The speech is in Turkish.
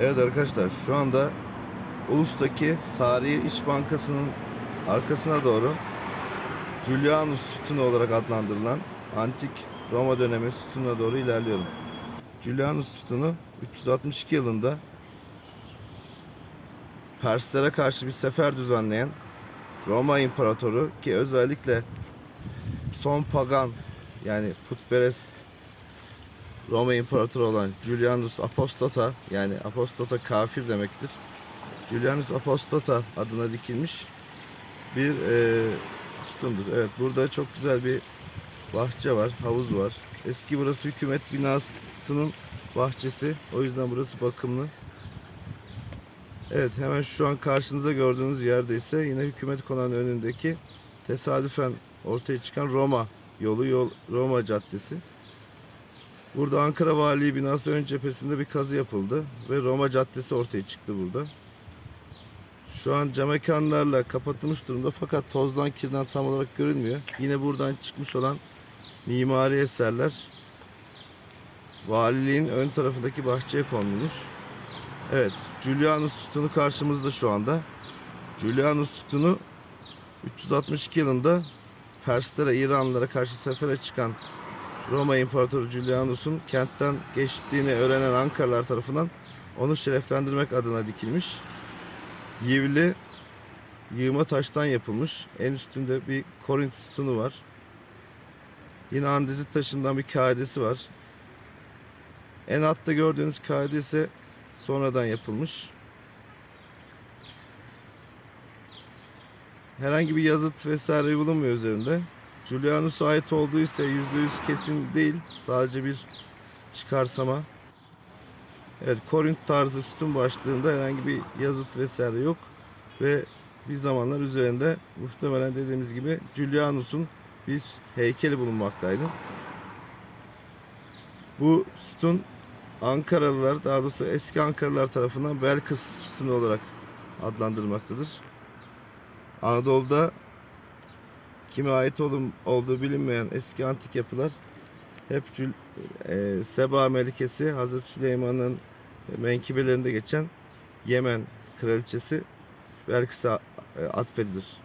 Evet arkadaşlar şu anda Ulus'taki Tarihi İş Bankası'nın arkasına doğru Julianus sütunu olarak adlandırılan antik Roma dönemi sütununa doğru ilerliyorum. Julianus sütunu 362 yılında Perslere karşı bir sefer düzenleyen Roma İmparatoru ki özellikle son pagan yani putperest Roma İmparatoru olan Julianus Apostata yani Apostata kafir demektir. Julianus Apostata adına dikilmiş bir e, sütundur. Evet burada çok güzel bir bahçe var, havuz var. Eski burası hükümet binasının bahçesi. O yüzden burası bakımlı. Evet hemen şu an karşınıza gördüğünüz yerde ise yine hükümet konağının önündeki tesadüfen ortaya çıkan Roma yolu, yol Roma Caddesi. Burada Ankara Valiliği binası ön cephesinde bir kazı yapıldı ve Roma Caddesi ortaya çıktı burada. Şu an cam mekanlarla kapatılmış durumda fakat tozdan kirden tam olarak görünmüyor. Yine buradan çıkmış olan mimari eserler valiliğin ön tarafındaki bahçeye konulmuş. Evet, Julianus sütunu karşımızda şu anda. Julianus sütunu 362 yılında Perslere, İranlılara karşı sefere çıkan Roma İmparatoru Julianus'un kentten geçtiğini öğrenen Ankaralılar tarafından onu şereflendirmek adına dikilmiş. Yivli yığma taştan yapılmış. En üstünde bir Korint sütunu var. Yine andezit taşından bir kaidesi var. En altta gördüğünüz kaide ise sonradan yapılmış. Herhangi bir yazıt vesaire bulunmuyor üzerinde. Julianus'a ait olduğu ise %100 kesin değil. Sadece bir çıkarsama. Evet, Korint tarzı sütun başlığında herhangi bir yazıt vesaire yok. Ve bir zamanlar üzerinde muhtemelen dediğimiz gibi Julianus'un bir heykeli bulunmaktaydı. Bu sütun Ankaralılar, daha doğrusu eski Ankaralılar tarafından Belkıs sütunu olarak adlandırılmaktadır. Anadolu'da kime ait olum, olduğu bilinmeyen eski antik yapılar hep Cül, e, Seba Melikesi Hazreti Süleyman'ın menkibelerinde geçen Yemen kraliçesi Belkıs'a e, atfedilir.